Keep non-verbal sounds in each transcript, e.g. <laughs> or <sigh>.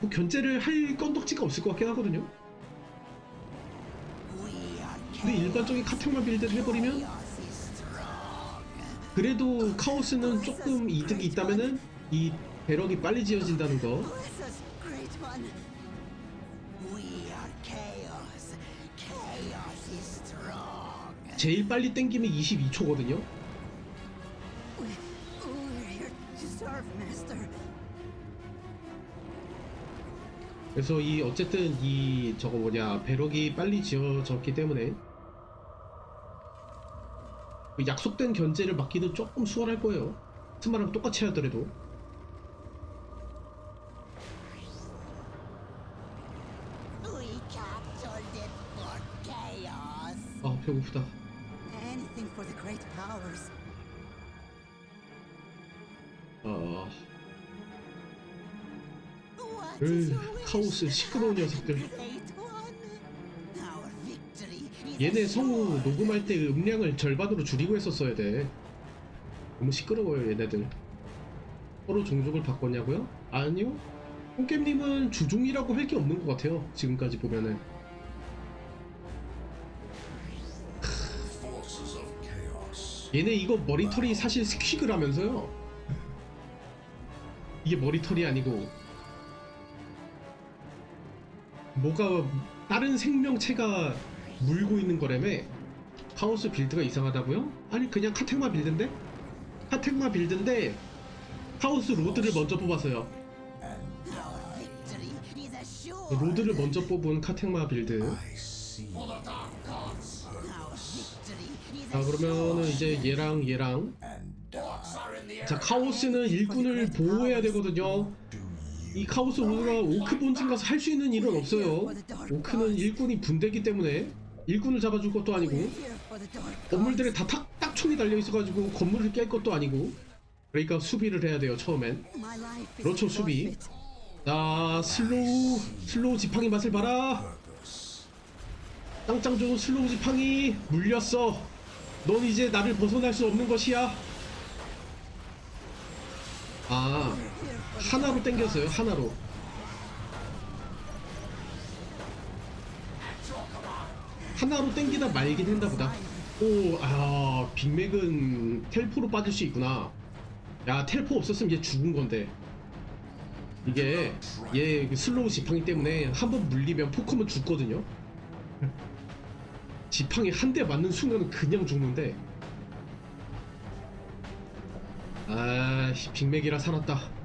뭐 견제를 할 건덕지가 없을 것 같긴 하거든요. 근데 일반적인 카텍만 빌드를 해버리면 그래도 카오스는 조금 이득이 있다면은 이 배럭이 빨리 지어진다는 거. 제일 빨리 땡기면 22초거든요. 그래서 이 어쨌든 이 저거 뭐냐 배럭이 빨리 지어졌기 때문에 그 약속된 견제를 막기는 조금 수월할 거예요. 스마랑 똑같이 하더라도. 아 배고프다. 으? 카오스 시끄러운 녀석들. 얘네. 성우 녹음할 때 음량을 절반으로 줄이고 했었어야 돼. 너무 시끄러워요 얘네들. 서로 종족을 바꿨냐고요? 아니요. 홍겜님은 주종이라고 할 게 없는 것 같아요. 지금까지 보면은. 얘네 이거 머리털이 사실 스퀴그라면서요. 이게 머리털이 아니고 뭐가 다른 생명체가 물고 있는 거라며 카오스 빌드가 이상하다고요? 아니 그냥 카텍마 빌드인데? 카텍마 빌드인데 카오스 로드를 먼저 뽑았어요. 로드를 먼저 뽑은 카텍마 빌드. 자 그러면은 이제 얘랑 얘랑. 자 카오스는 일꾼을 보호해야 되거든요. 이 카오스 로드가 오크 본진 가서 할 수 있는 일은 없어요. 오크는 일꾼이 분대기 때문에 일꾼을 잡아줄 것도 아니고 건물들에 다 탁, 딱총이 달려 있어가지고 건물을 깰 것도 아니고 그러니까 수비를 해야 돼요 처음엔. 그렇죠, 수비. 자 슬로우 슬로우 지팡이 맛을 봐라. 짱짱 좋은 슬로우 지팡이 물렸어. 넌 이제 나를 벗어날 수 없는 것이야. 아 하나로 땡겼어요 하나로. 하나로 땡기다 말긴 했나 보다. 오, 아, 빅맥은 텔포로 빠질 수 있구나. 야, 텔포 없었으면 얘 죽은 건데. 이게 얘그 슬로우 지팡이 때문에 한 번 물리면 포커먼 죽거든요. 지팡이 한 대 맞는 순간은 그냥 죽는데. 아, 빅맥이라 살았다.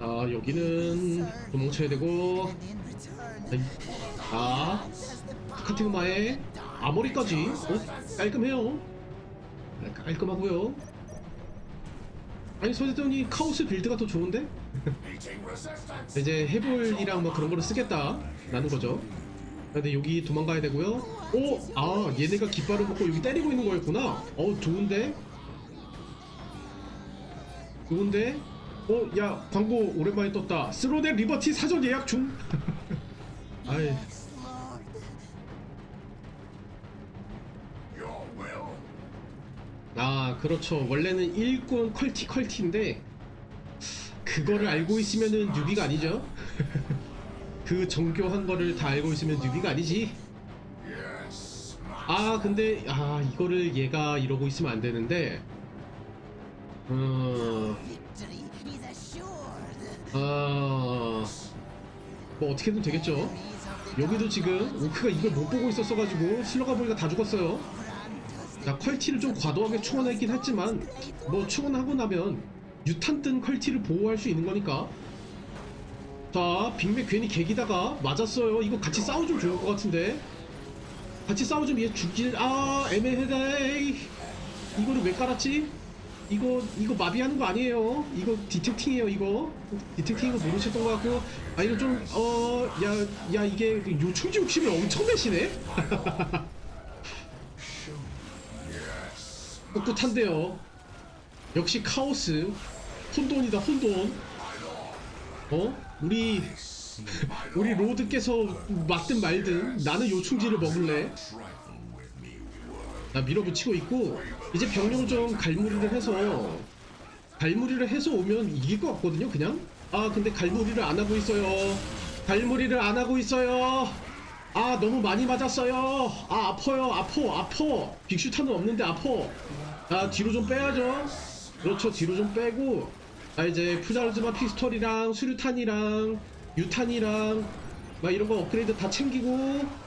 아, 여기는 도망쳐야 되고. 아, 카팅마의 아머리까지 어? 깔끔해요. 아, 깔끔하고요. 아니 소재돈이 카오스 빌드가 더 좋은데? <laughs> 이제 해볼이랑 뭐 그런 거를 쓰겠다 라는 거죠. 근데 여기 도망가야 되고요. 오, 아 얘네가 깃발을 먹고 여기 때리고 있는 거였구나. 어 좋은데? 좋은데? 어, 야 광고 오랜만에 떴다. 스로덴 리버티 사전 예약 중. <laughs> 아이. 아 그렇죠 원래는 일꾼 퀄티 퀄티인데 그거를 알고 있으면은 뉴비가 아니죠 <laughs> 그 정교한 거를 다 알고 있으면 뉴비가 아니지. 아 근데 아 이거를 얘가 이러고 있으면 안 되는데 어... 어... 뭐 어떻게든 되겠죠. 여기도 지금 오크가 이걸 못 보고 있었어가지고 슬러가 보니까 다 죽었어요. 자 퀄티를 좀 과도하게 충원했긴 했지만 뭐 충원하고 나면 유탄 뜬 퀄티를 보호할 수 있는 거니까. 자 빅맥 괜히 개기다가 맞았어요. 이거 같이 싸워주면 좋을 것 같은데. 같이 싸워주면 얘 죽질 아 애매해다이. 이거를 왜 깔았지? 이거 이거 마비하는 거 아니에요 이거 디텍팅이에요 이거 디텍팅인 거 모르셨던 것 같고 아 이거 좀 어 야 야 이게 요충지 욕심을 엄청 내시네 <laughs> 꿋꿋한데요. 역시 카오스. 혼돈이다, 혼돈. 어? 우리, <laughs> 우리 로드께서 맞든 말든 나는 요충지를 먹을래. 나 밀어붙이고 있고, 이제 병력을 좀 갈무리를 해서 갈무리를 해서 오면 이길 것 같거든요 그냥? 아 근데 갈무리를 안 하고 있어요. 갈무리를 안 하고 있어요. 아 너무 많이 맞았어요. 아 아파요 아파 아파 빅슈타는 없는데 아파 아 뒤로 좀 빼야죠. 그렇죠 뒤로 좀 빼고. 아 이제 푸자르즈마 피스톨이랑 수류탄이랑 유탄이랑 막 이런 거 업그레이드 다 챙기고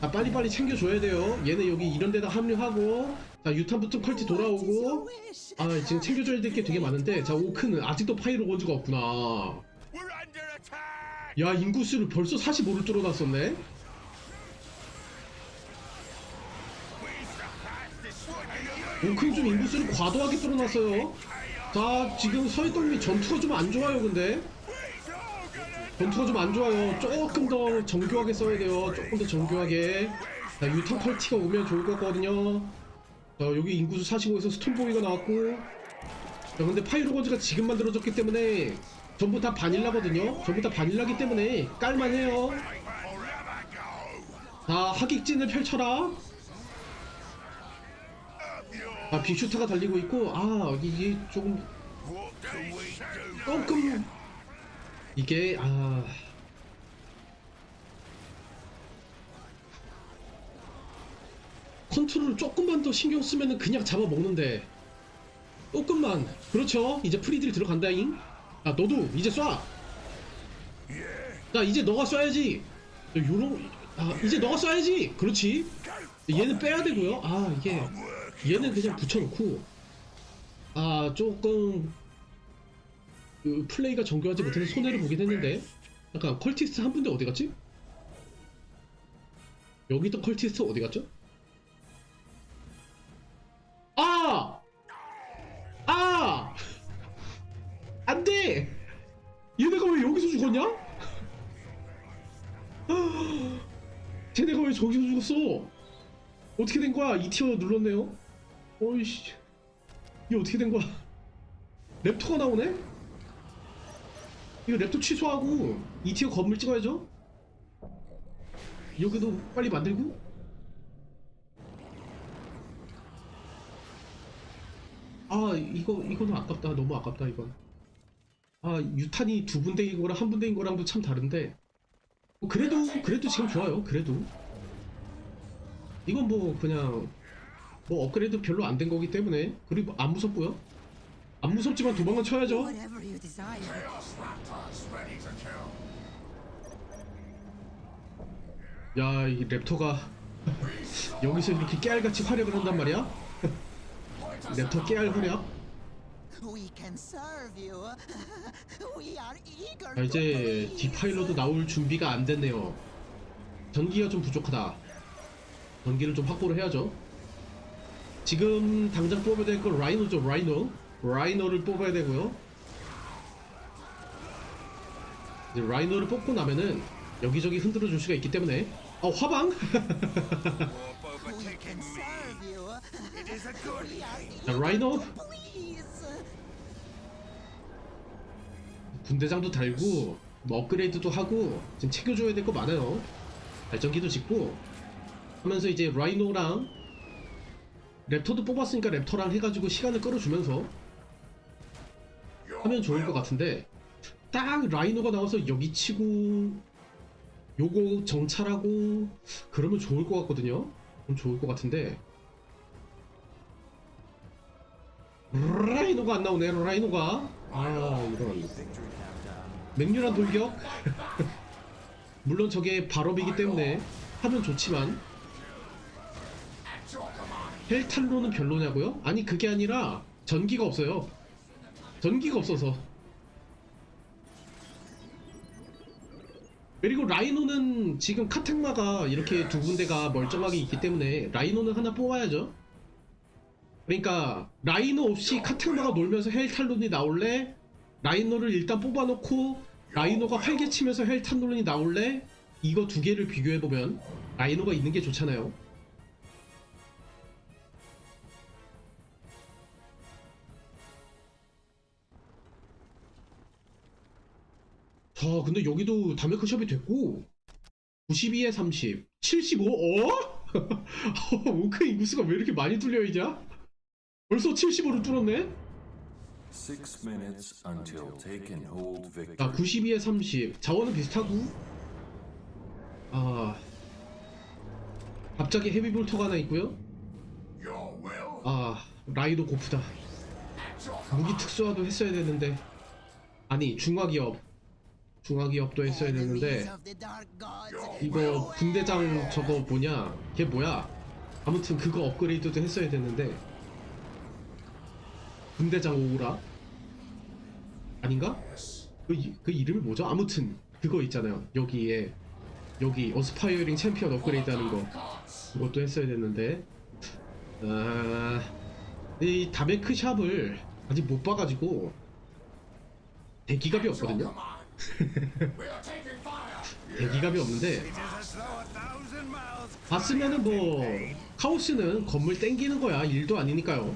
아 빨리빨리 챙겨줘야 돼요. 얘네 여기 이런 데다 합류하고 자 유탄 붙은 컬티 돌아오고. 아 지금 챙겨줘야 될 게 되게 많은데 자 오크는 아직도 파이로 건주가 없구나! 야 인구수를 벌써 45를 뚫어놨었네. 오크는 좀 인구수를 과도하게 뚫어놨어요. 자 지금 서해동미 전투가 좀 안 좋아요 근데 전투가 좀 안 좋아요. 조금 더 정교하게 써야 돼요. 조금 더 정교하게. 자 유탄 퀄티가 오면 좋을 것 같거든요. 자 여기 인구수 45에서 스톤보이가 나왔고. 자 근데 파이로건즈가 지금 만들어졌기 때문에 전부 다 바닐라거든요. 전부 다 바닐라기 때문에 깔만해요. 자 하객진을 펼쳐라. 아 빅슈타가 달리고 있고. 아 이게 조금? 조금 이게 아. 컨트롤을 조금만 더 신경 쓰면은 그냥 잡아먹는데. 조금만. 그렇죠? 이제 프리딜 들어간다잉. 아 너도 이제 쏴. 자 이제 너가 쏴야지. 요런 아 이제 너가 쏴야지. 그렇지? 얘는 빼야 되고요. 아 이게 얘는 그냥 붙여놓고. 아 조금 그 플레이가 정교하지 못해서 손해를 보긴 했는데 잠깐 컬티스트 한 분데 어디 갔지? 여기 있던 컬티스트 어디 갔죠? 아! 아! 안 돼! 얘네가 왜 여기서 죽었냐? <gasps> 쟤네가 왜 저기서 죽었어? 어떻게 된 거야? 이 티어 눌렀네요. 어이씨, 이게 어떻게 된 거야? 랩터가 나오네? 이거 랩터 취소하고 이 티어 건물 찍어야죠. 여기도 빨리 만들고. 아 이거 이거는 아깝다. 너무 아깝다 이건. 아 유탄이 두 분대인 거랑 한 분대인 거랑도 참 다른데. 뭐 그래도 그래도 지금 좋아요. 그래도. 이건 뭐 그냥 뭐 업그레이드 별로 안 된 거기 때문에 그리고 안 무섭고요. 안 무섭지만 도망은 쳐야죠. 야, 이 랩터가 여기서 이렇게 깨알같이 활약을 한단 말이야? <laughs> 랩터 깨알 활약? <laughs> To 이제. 디파일러도 나올 준비가 안 됐네요. 전기가 좀 부족하다. 전기를 좀 확보를 해야죠. 지금 당장 뽑아야 될 건 라이노죠, 라이노. 라이노를 뽑아야 되고요. 이제 라이노를 뽑고 나면은 여기저기 흔들어 줄 수가 있기 때문에 어 화방? <laughs> 라이노. 군대장도 달고 뭐 업그레이드도 하고 지금 챙겨줘야 될 거 많아요 발전기도 짓고 하면서 이제 라이노랑 랩터도 뽑았으니까 랩터랑 해가지고 시간을 끌어주면서 하면 좋을 것 같은데 딱 라이노가 나와서 여기 치고 요거 정찰하고 그러면 좋을 것 같거든요? 그럼 좋을 것 같은데. 라이노가 안 나오네 라이노가. 아 이런 맹렬한 돌격? <laughs> 물론 저게 발업이기 때문에 하면 좋지만. 헬탈로는 별로냐고요? 아니 그게 아니라 전기가 없어요. 전기가 없어서 그리고 라이노는 지금 카텍마가 이렇게 두 군데가 멀쩡하게 있기 때문에 라이노는 하나 뽑아야죠 그러니까 라이노 없이 카텍마가 놀면서 헬탈론이 나올래? 라이노를 일단 뽑아놓고 라이노가 활개치면서 헬탈론이 나올래? 이거 두 개를 비교해보면 라이노가 있는 게 좋잖아요 자 근데 여기도 다메크샵이 됐고. 92에 30 75 어? 오크 <laughs> 인구수가 왜 이렇게 많이 뚫려 있냐? 벌써 75를 뚫었네? 자 92에 30 자원은 비슷하고 아. 갑자기 헤비 볼터가 하나 있고요? 아 라이도 고프다. 무기 특수화도 했어야 되는데. 아니 중화기업 중화기 업도 했어야 되는데. 이거 분대장 저거 뭐냐? 걔 뭐야? 아무튼 그거 업그레이드도 했어야 되는데 분대장 오우라? 아닌가? 그, 이- 그 이름이 뭐죠? 아무튼 그거 있잖아요. 여기에 여기 어스파이어링 챔피언 업그레이드 하는 거. 그것도 했어야 됐는데. 아... 이 다메크 샵을 아직 못 봐가지고 대기갑이 없거든요 대기갑이 없는데 봤으면은 뭐 카오스는 건물 땡기는 거야. 일도 아니니까요.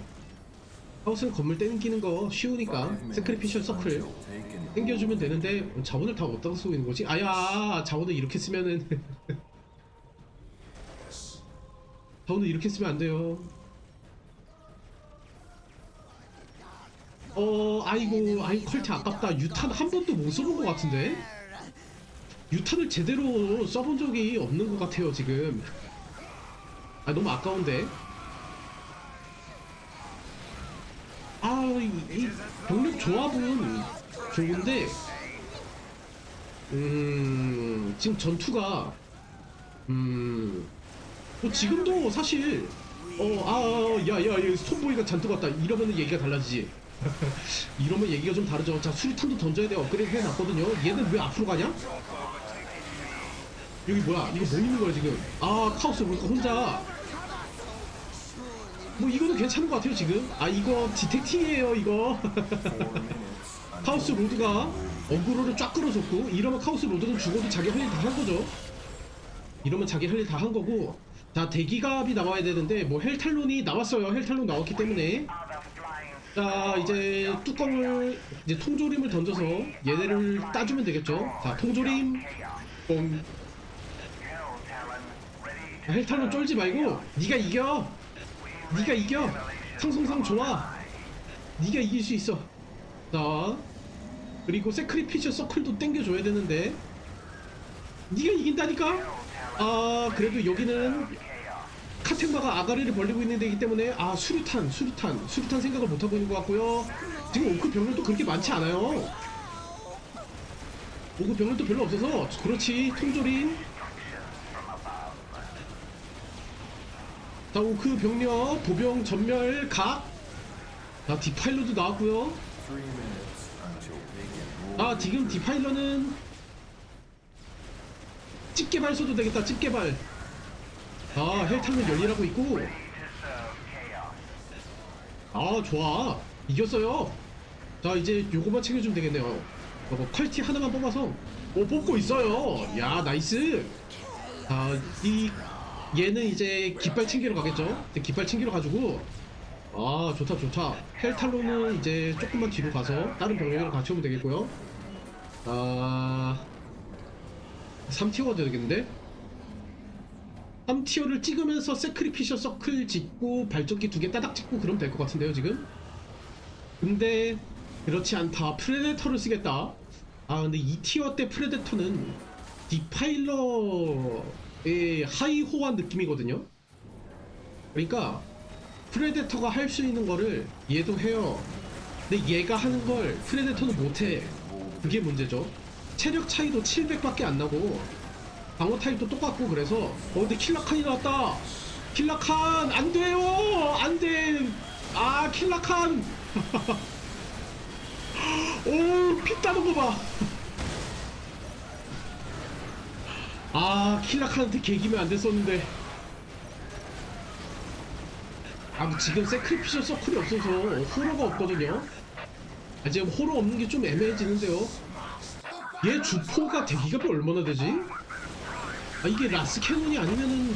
카오스는 건물 땡기는 거 쉬우니까 세크리피셜 서클 땡겨주면 되는데 자원을 다 어디다 쓰고 있는 거지? 아야 자원을 이렇게 쓰면은 <laughs> 자원을 이렇게 쓰면 안 돼요 어 아이고 아이 퀄티 아깝다. 유탄 한 번도 못 써본 것 같은데? 유탄을 제대로 써본 적이 없는 것 같아요 지금. 아 너무 아까운데? 아이 이 병력 조합은 좋은데 음 지금 전투가 음 뭐 지금도 사실 어아야야 스톤보이가 잔뜩 왔다. 이러면은 얘기가 달라지지 <laughs> 이러면 얘기가 좀 다르죠. 자 수리탄도 던져야 돼 업그레이드 해놨거든요. 얘는 왜 앞으로 가냐? 여기 뭐야? 이거 뭐 있는 거야 지금? 아 카오스. 보니까 혼자. 뭐 이거는 괜찮은 것 같아요 지금. 아 이거 디텍팅이에요 이거. <laughs> 카오스 로드가 어그로를 쫙 끌어줬고 이러면 카오스 로드는 죽어도 자기 할 일 다 한 거죠. 이러면 자기 할 일 다 한 거고 자 대기갑이 나와야 되는데 뭐 헬탈론이 나왔어요. 헬탈론 나왔기 때문에 자 이제 뚜껑을 이제 통조림을 던져서 얘네를 따주면 되겠죠? 자 통조림. 뻥 자, 헬탈론 쫄지 말고 네가 이겨. 네가 이겨. 상성상 좋아. 네가 이길 수 있어. 자 그리고 세크리피처 서클도 땡겨줘야 되는데. 네가 이긴다니까? 아 그래도 여기는 카텐바가 아가리를 벌리고 있는 데이기 때문에 아 수류탄 수류탄 수류탄 생각을 못하고 있는 것 같고요. 지금 오크 병력도 그렇게 많지 않아요. 오크 병력도 별로 없어서 그렇지 통조림. 자 오크 병력 보병 전멸 각자 디파일러도 나왔고요. 아 지금 디파일러는 집게발 써도 되겠다 집게발 아 헬탄은 열일하고 있고. 아 좋아. 이겼어요. 자 이제 요거만 챙겨주면 되겠네요. 어, 뭐 퀄티 하나만 뽑아서. 오 뽑고 있어요. 야 나이스. 자이 얘는 이제 깃발 챙기러 가겠죠? 깃발 챙기러 가지고. 아 좋다 좋다. 헬탈로는 이제 조금만 뒤로 가서 다른 병력이랑 같이 오면 되겠고요. 아 3티어가 되겠는데 3티어를 찍으면서 세크리피셔 서클 짓고 발전기 두 개 따닥 찍고 그러면 될것 같은데요 지금? 근데 그렇지 않다. 프레데터를 쓰겠다. 아 근데 2티어 때 프레데터는 디파일러의 하이호한 느낌이거든요? 그러니까 프레데터가 할 수 있는 거를 얘도 해요. 근데 얘가 하는 걸 프레데터는 못해. 그게 문제죠. 체력 차이도 700밖에 안 나고 방어 타입도 똑같고 그래서 어 근데 킬라칸이 나왔다. 킬라칸 안 돼요! 안돼! 아 킬라칸! <laughs> 오피 따는 거봐. 아 킬라칸한테 개기면 안 됐었는데. 아 지금 세크리피셔 서클이 없어서 호러가 없거든요. 아 지금 호러 없는 게 좀 애매해지는데요. 얘 주포가 대기값이 얼마나 되지? 아 이게 라스 캐논이 아니면은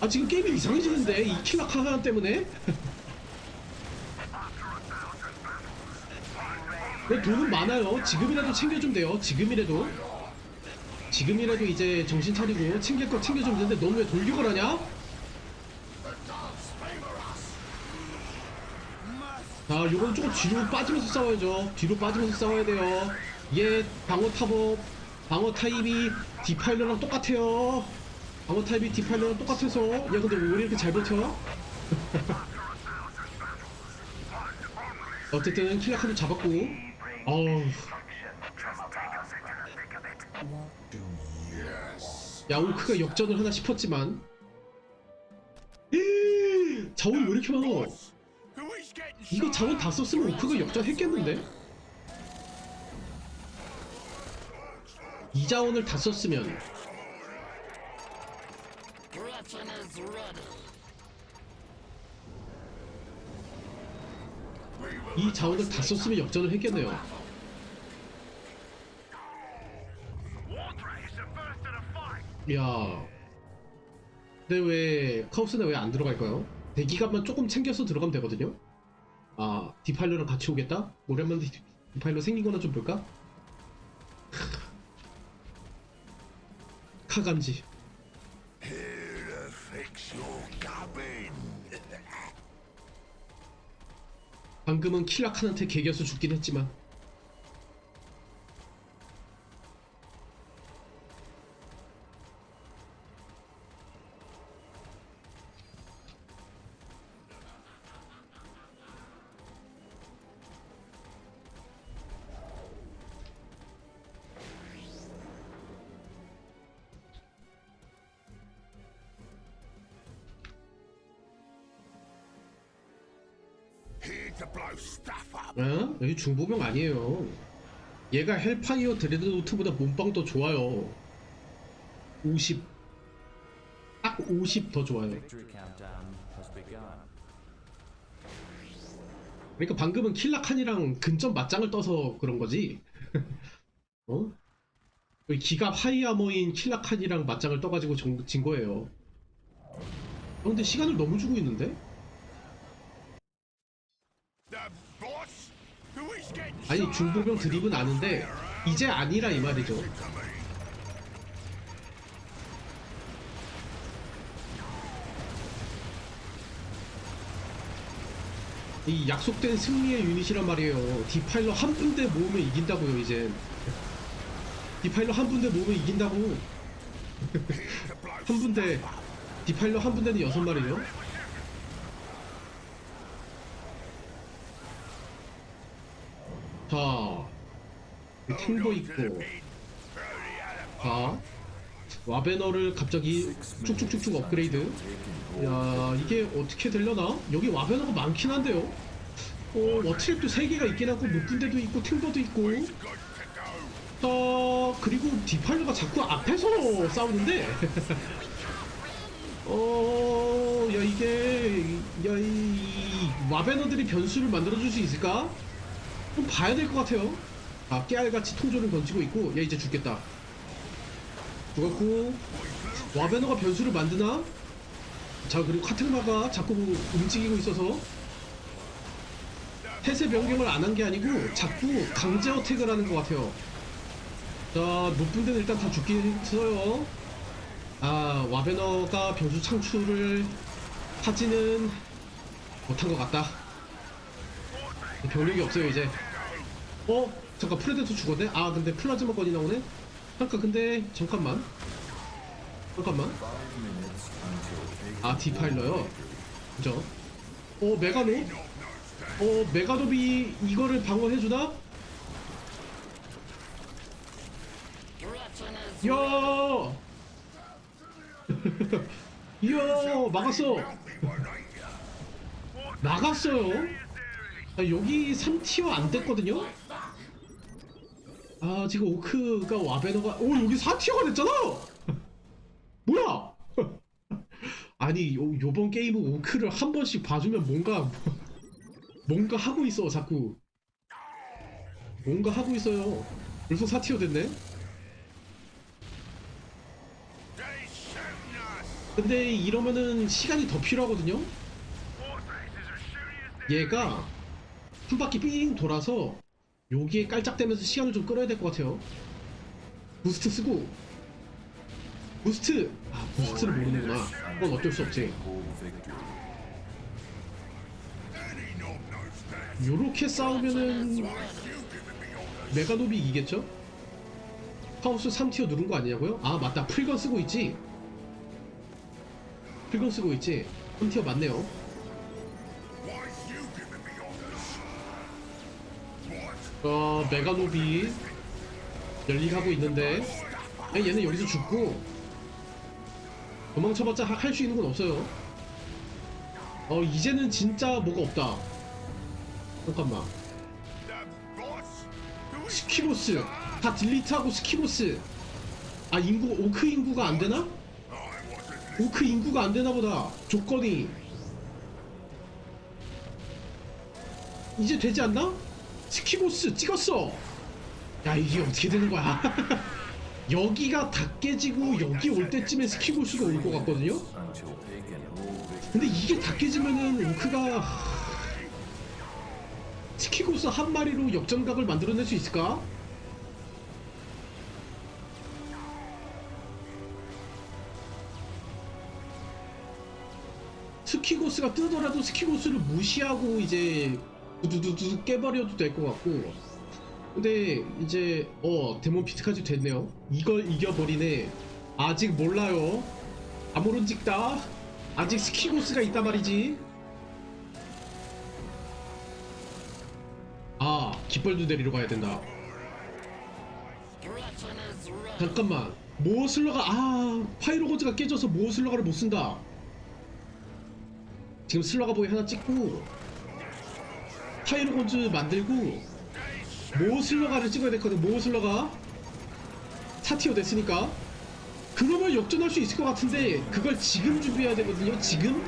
아 지금 게임이 이상해지는데 이 하나 때문에 근데 <laughs> 돈은 많아요 지금이라도 챙겨주면 돼요 지금이라도 지금이라도 이제 정신 차리고 챙길 거 챙겨주면 되는데 너는 왜 돌격을 하냐? 자 자, 요건 조금 뒤로 빠지면서 싸워야죠. 뒤로 빠지면서 싸워야 돼요. 얘 방어 타법, 방어 타입이 디파일러랑 똑같아요. 방어 타입이 디파일러랑 똑같아서 얘 근데 왜 이렇게 잘 버텨? <laughs> 어쨌든 킬라카드 잡았고 어우 야 울크가 역전을 하나 싶었지만 자원 왜 이렇게 많아 이거 자원 다 썼으면 오크가 역전했겠는데? 이 자원을 다 썼으면 이 자원을 다 썼으면 역전을 했겠네요. 야, 근데 왜 카우스는 왜 안 들어갈까요? 대기값만 조금 챙겨서 들어가면 되거든요. 아, 디파일러랑 같이 오겠다? 오랜만에 디- 디파일러 생긴 거나 좀 볼까? Cabin. 방금은 킬라칸한테 개겨서 죽긴 했지만 어? 여기 중보병 아니에요 얘가 헬파이어 드레드노트보다 몸빵 더 좋아요 50 딱 50 더 좋아요. 그러니까 방금은 킬라칸이랑 근접 맞짱을 떠서 그런 거지. <laughs> 어? 기갑 하이아머인 킬라칸이랑 맞짱을 떠가지고 정- 진 거예요. 어, 근데 시간을 너무 주고 있는데? 아니 중보병 드립은 아는데 이제 아니라 이 말이죠. 이 약속된 승리의 유닛이란 말이에요. 디파일러 한 분대 모으면 이긴다고요 이제. 디파일러 한 분대 모으면 이긴다고. <laughs> 한 분대 디파일러 한 분대는 여섯 마리죠. 자, 여기 탱버 있고, 자, 와베너를 갑자기 쭉쭉쭉쭉 업그레이드. 야, 이게 어떻게 되려나? 여기 와베너가 많긴 한데요. 어, 워트랩도 3개가 있긴 하고, 목군대도 있고, 탱버도 있고. 자, 그리고 디파일러가 자꾸 앞에서 싸우는데. <laughs> 어, 야, 이게, 야, 이, 와베너들이 변수를 만들어줄 수 있을까? 좀 봐야 될 것 같아요. 아, 깨알같이 통조를 던지고 있고, 얘 이제 죽겠다. 죽었고, 와베너가 변수를 만드나? 자, 그리고 카틀마가 자꾸 움직이고 있어서, 태세 변경을 안 한 게 아니고, 자꾸 강제 어택을 하는 것 같아요. 자, 높은 데는 일단 다 죽긴 했어요. 아, 와베너가 변수 창출을 하지는 못한 것 같다. 병력이 없어요 이제 어? 잠깐 프레데터 죽었네? 아 근데 플라즈마 건이 나오네? 잠깐 근데 잠깐만 잠깐만 아 디파일러요 그죠? 어 메가노? 어 메가노비 이거를 방어해주나? 이야 이야 <laughs> 막았어 막았어요 아, 여기 3티어 안 됐거든요? 아 지금 오크가 와베너가 오 여기 4티어가 됐잖아! <laughs> 뭐야! <laughs> 아니 요, 요번 게임은 오크를 한 번씩 봐주면 뭔가 <laughs> 뭔가 하고 있어 자꾸 뭔가 하고 있어요 벌써 4티어 됐네? 근데 이러면은 시간이 더 필요하거든요? 얘가 한 바퀴 삥 돌아서 여기에 깔짝대면서 시간을 좀 끌어야 될 것 같아요. 부스트 쓰고 부스트 아 부스트를 모르는구나. 그건 어쩔 수 없지. 요렇게 싸우면은 메가노비 이기겠죠? 하우스 3티어 누른 거 아니냐고요? 아 맞다 풀건 쓰고 있지? 풀건 쓰고 있지? 3티어 맞네요 어 메가노비 열리하고 있는데. 아니, 얘는 여기서 죽고 도망쳐봤자 할 수 있는 건 없어요. 어 이제는 진짜 뭐가 없다. 잠깐만. 스키보스. 다 딜리트하고 스키보스. 아 인구 오크 인구가 안 되나? 오크 인구가 안 되나 보다. 조건이. 이제 되지 않나? 스키보스 찍었어 야 이게 어떻게 되는 거야 <laughs> 여기가 다 깨지고 여기 올 때쯤에 스키보스가 올 것 같거든요. 근데 이게 다 깨지면은 오크가 스키고스 한 마리로 역전각을 만들어낼 수 있을까? 스키고스가 뜨더라도 스키고스를 무시하고 이제 두두두두 깨버려도 될 것 같고. 근데 이제 어 데몬 피트까지 됐네요. 이걸 이겨버리네. 아직 몰라요. 아무런 찍다. 아직 스키고스가 있단 말이지. 아 깃발도 내리러 가야 된다. 잠깐만. 모슬러가 아 파이로고즈가 깨져서 모슬러가를 못 쓴다. 지금 슬러가 보이 하나 찍고 파이로고즈 만들고 모슬러가를 찍어야 됐거든. 모슬러가 사티어 됐으니까. 그러면 역전할 수 있을 것 같은데 그걸 지금 준비해야 되거든요 지금.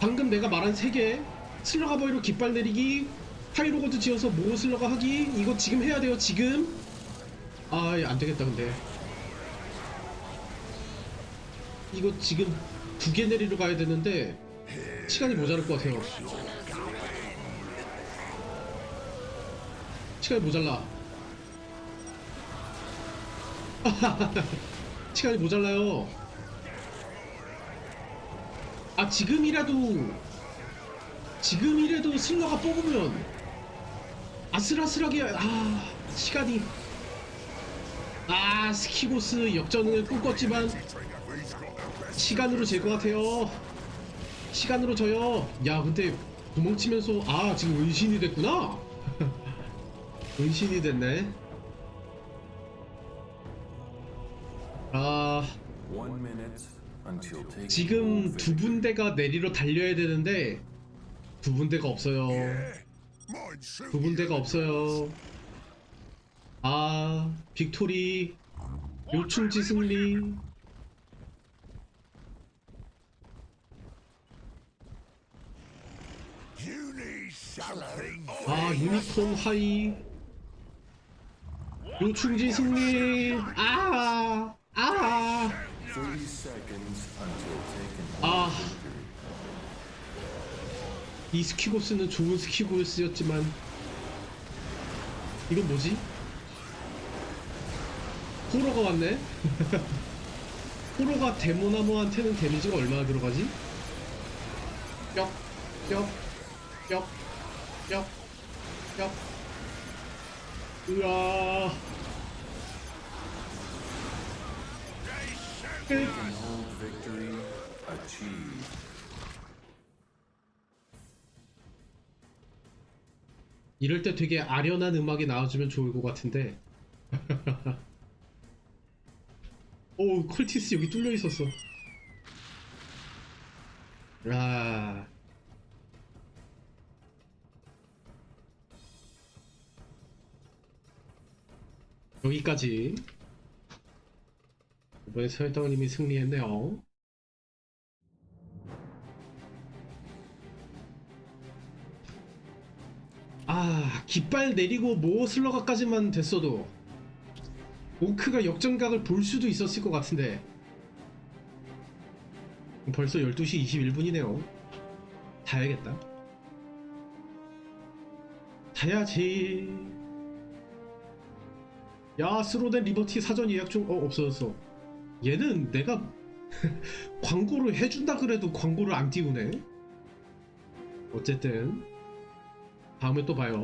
방금 내가 말한 세개. 슬러가 보이로 깃발 내리기 파이로고드 지어서 모슬러가 하기 이거 지금 해야 돼요 지금. 아 안되겠다 근데. 이거 지금 두 개 내리러 가야 되는데 시간이 모자랄 것 같아요 시간이 모자라. <laughs> 시간이 모자라요. 아 지금이라도 지금이라도 슬러가 뽑으면 아슬아슬하게 아 시간이. 아 스키고스 역전을 꿈꿨지만 시간으로 질 것 같아요. 시간으로 져요. 야 근데 도망치면서 아 지금 은신이 됐구나 은신이 됐네 아. 지금 두. 분대가 내리러 달려야 되는데 두 분대가 없어요. 두 분대가 없어요. 아 빅토리 요충지 승리. 아 유니콘 하이. 요충지 승리. 아 아. 30 seconds until taken. hold 아. 이 스키고스는 좋은 스키고스였지만 이건 뭐지? 호러가 왔네? <laughs> 호러가 데모나무한테는 데미지가 얼마나 들어가지? 뿅, 뿅, 뿅, 뿅, 뿅. 으아. 이럴 때 되게 아련한 음악이 나와주면 좋을 것 같은데. <laughs> 오, 컬티스 여기 뚫려 있었어. 아. 여기까지. 이번에 서열당님이 승리했네요. 아 깃발 내리고 모 슬러가까지만 됐어도 오크가 역전각을 볼 수도 있었을 것 같은데 벌써 12시 21분이네요 자야겠다 자야지 야 스로덴 리버티 사전 예약 중 어 없어졌어. 얘는 내가 <laughs> 광고를 해준다 그래도 광고를 안 띄우네. 어쨌든 다음에 또 봐요